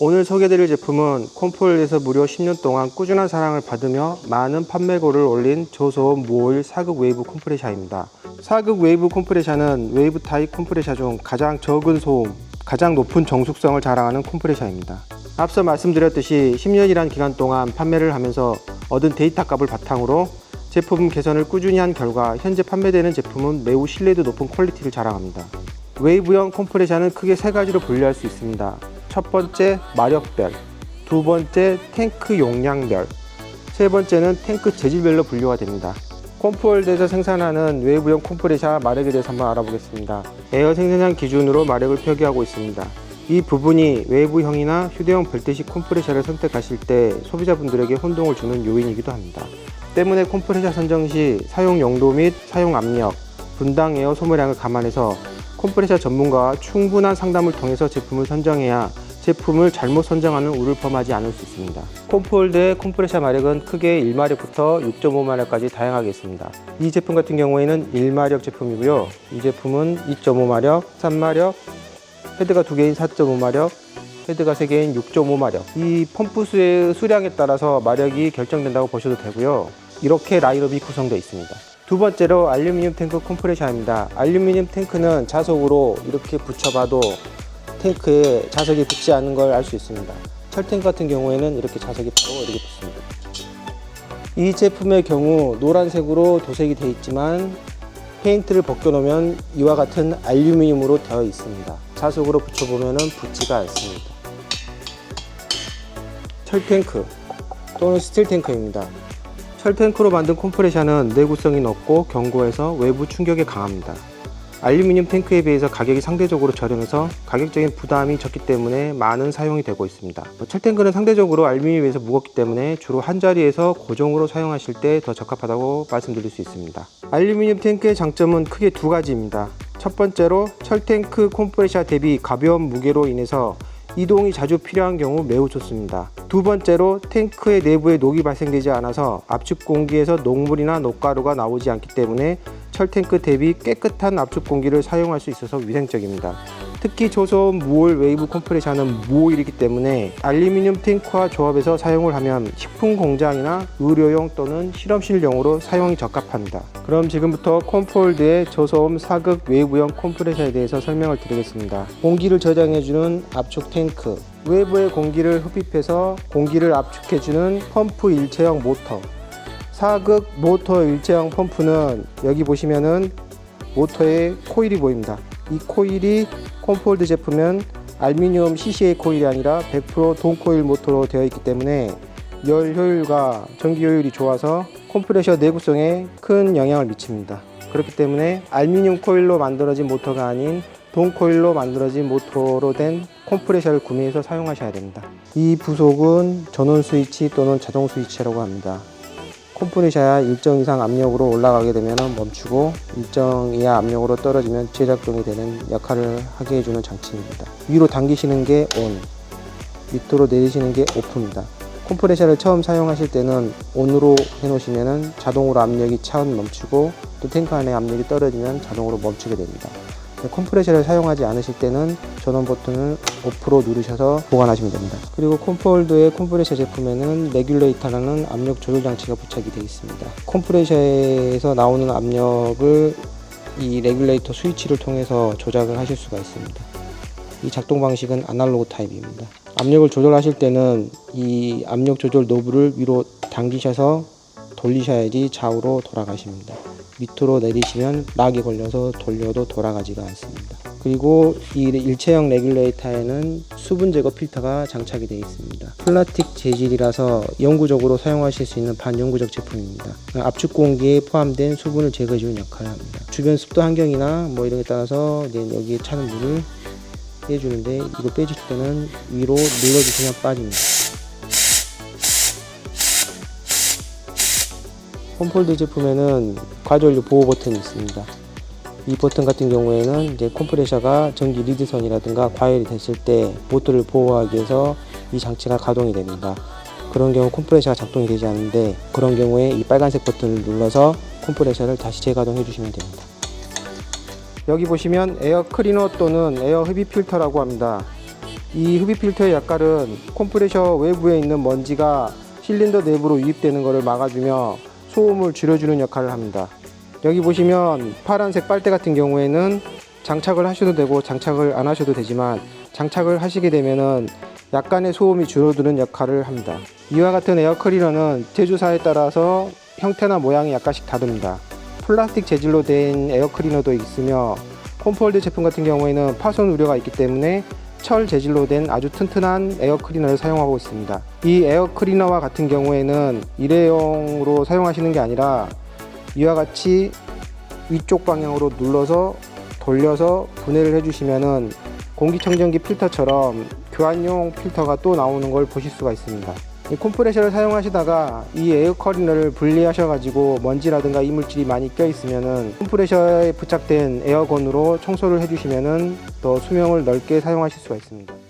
오늘 소개드릴 제품은 콤폴에서 무려 10년 동안 꾸준한 사랑을 받으며 많은 판매고를 올린 저소음 무오일 사극 웨이브 컴프레셔입니다. 사극 웨이브 컴프레셔는 웨이브 타입 컴프레셔 중 가장 적은 소음, 가장 높은 정숙성을 자랑하는 컴프레셔입니다. 앞서 말씀드렸듯이 10년이라는 기간 동안 판매를 하면서 얻은 데이터 값을 바탕으로 제품 개선을 꾸준히 한 결과 현재 판매되는 제품은 매우 신뢰도 높은 퀄리티를 자랑합니다. 웨이브형 컴프레셔는 크게 세 가지로 분류할 수 있습니다. 첫 번째 마력별, 두 번째 탱크 용량별, 세 번째는 탱크 재질별로 분류가 됩니다. 콤프월드에서 생산하는 웨이브형 콤프레셔 마력에 대해서 한번 알아보겠습니다. 에어 생산량 기준으로 마력을 표기하고 있습니다. 이 부분이 웨이브형이나 휴대용 벨트식 콤프레셔를 선택하실 때 소비자분들에게 혼동을 주는 요인이기도 합니다. 때문에 콤프레셔 선정 시 사용 용도 및 사용 압력, 분당 에어 소모량을 감안해서 콤프레셔 전문가와 충분한 상담을 통해서 제품을 선정해야 제품을 잘못 선정하는 우를 범하지 않을 수 있습니다. 콤폴드의 콤프레셔 마력은 크게 1마력부터 6.5마력까지 다양하게 있습니다. 이 제품 같은 경우에는 1마력 제품이고요. 이 제품은 2.5마력, 3마력, 헤드가 두 개인 4.5마력, 헤드가 세 개인 6.5마력. 이 펌프 수의 수량에 따라서 마력이 결정된다고 보셔도 되고요. 이렇게 라인업이 구성되어 있습니다. 두 번째로 알루미늄 탱크 컴프레셔입니다. 알루미늄 탱크는 자석으로 이렇게 붙여봐도 탱크에 자석이 붙지 않는 걸알 수 있습니다. 철탱크 같은 경우에는 이렇게 자석이 바로 이렇게 붙습니다. 이 제품의 경우 노란색으로 도색이 되어 있지만 페인트를 벗겨놓으면 이와 같은 알루미늄으로 되어 있습니다. 자석으로 붙여보면 붙지가 않습니다. 철탱크 또는 스틸탱크입니다. 철탱크로 만든 콤프레셔는 내구성이 높고 견고해서 외부 충격에 강합니다. 알루미늄 탱크에 비해서 가격이 상대적으로 저렴해서 가격적인 부담이 적기 때문에 많은 사용이 되고 있습니다. 철탱크는 상대적으로 알루미늄에 비해서 무겁기 때문에 주로 한 자리에서 고정으로 사용하실 때 더 적합하다고 말씀드릴 수 있습니다. 알루미늄 탱크의 장점은 크게 두 가지입니다. 첫 번째로 철탱크 콤프레셔 대비 가벼운 무게로 인해서 이동이 자주 필요한 경우 매우 좋습니다. 두 번째로 탱크의 내부에 녹이 발생되지 않아서 압축 공기에서 녹물이나 녹가루가 나오지 않기 때문에 철탱크 대비 깨끗한 압축 공기를 사용할 수 있어서 위생적입니다. 특히 저소음 무올 웨이브 컴프레셔는 무오일이기 때문에 알루미늄 탱크와 조합해서 사용을 하면 식품 공장이나 의료용 또는 실험실용으로 사용이 적합합니다. 그럼 지금부터 콤폴드의 저소음 사극 웨이브형 컴프레셔에 대해서 설명을 드리겠습니다. 공기를 저장해주는 압축 탱크, 외부의 공기를 흡입해서 공기를 압축해주는 펌프 일체형 모터, 사극 모터 일체형 펌프는 여기 보시면은 모터에 코일이 보입니다. 이 코일이 콤폴드 제품은 알루미늄 CCA 코일이 아니라 100% 동코일 모터로 되어 있기 때문에 열 효율과 전기 효율이 좋아서 컴프레셔 내구성에 큰 영향을 미칩니다. 그렇기 때문에 알루미늄 코일로 만들어진 모터가 아닌 동코일로 만들어진 모터로 된 컴프레셔를 구매해서 사용하셔야 됩니다. 이 부속은 전원 스위치 또는 자동 스위치라고 합니다. 컴프레셔야 일정 이상 압력으로 올라가게 되면 멈추고 일정 이하 압력으로 떨어지면 재작동이 되는 역할을 하게 해주는 장치입니다. 위로 당기시는 게 ON, 밑으로 내리시는 게 OFF입니다. 컴프레셔를 처음 사용하실 때는 ON으로 해놓으시면 자동으로 압력이 차원 멈추고 또 탱크 안에 압력이 떨어지면 자동으로 멈추게 됩니다. 컴프레셔를 사용하지 않으실 때는 전원 버튼을 오프로 누르셔서 보관하시면 됩니다. 그리고 콤폴드의 컴프레셔 제품에는 레귤레이터라는 압력 조절 장치가 부착이 되어 있습니다. 컴프레셔에서 나오는 압력을 이 레귤레이터 스위치를 통해서 조작을 하실 수가 있습니다. 이 작동 방식은 아날로그 타입입니다. 압력을 조절하실 때는 이 압력 조절 노브를 위로 당기셔서 돌리셔야지 좌우로 돌아가십니다. 밑으로 내리시면 락이 걸려서 돌려도 돌아가지가 않습니다. 그리고 이 일체형 레귤레이터에는 수분 제거 필터가 장착이 되어 있습니다. 플라스틱 재질이라서 영구적으로 사용하실 수 있는 반영구적 제품입니다. 압축 공기에 포함된 수분을 제거해주는 역할을 합니다. 주변 습도 환경이나 뭐 이런 에 따라서 여기에 차는 물을 빼주는데 이거 빼줄 때는 위로 눌러주시면 빠집니다. 콤폴드 제품에는 과전류 보호 버튼이 있습니다. 이 버튼 같은 경우에는 이제 컴프레셔가 전기 리드선이라든가 과열이 됐을 때 모터를 보호하기 위해서 이 장치가 가동이 됩니다. 그런 경우 컴프레셔가 작동이 되지 않는데 그런 경우에 이 빨간색 버튼을 눌러서 컴프레셔를 다시 재가동해 주시면 됩니다. 여기 보시면 에어 클리너 또는 에어 흡입 필터라고 합니다. 이 흡입 필터의 역할은 컴프레셔 외부에 있는 먼지가 실린더 내부로 유입되는 것을 막아주며 소음을 줄여주는 역할을 합니다. 여기 보시면 파란색 빨대 같은 경우에는 장착을 하셔도 되고 장착을 안 하셔도 되지만 장착을 하시게 되면은 약간의 소음이 줄어드는 역할을 합니다. 이와 같은 에어 클리너는 제조사에 따라서 형태나 모양이 약간씩 다릅니다. 플라스틱 재질로 된 에어 클리너도 있으며 콤폴드 제품 같은 경우에는 파손 우려가 있기 때문에 철 재질로 된 아주 튼튼한 에어 클리너를 사용하고 있습니다. 이 에어 클리너와 같은 경우에는 일회용으로 사용하시는 게 아니라 이와 같이 위쪽 방향으로 눌러서 돌려서 분해를 해주시면은 공기청정기 필터처럼 교환용 필터가 또 나오는 걸 보실 수가 있습니다. 이 콤프레셔를 사용하시다가 이 에어 클리너를 분리하셔가지고 먼지라든가 이물질이 많이 껴 있으면은 콤프레셔에 부착된 에어건으로 청소를 해주시면은 더 수명을 넓게 사용하실 수가 있습니다.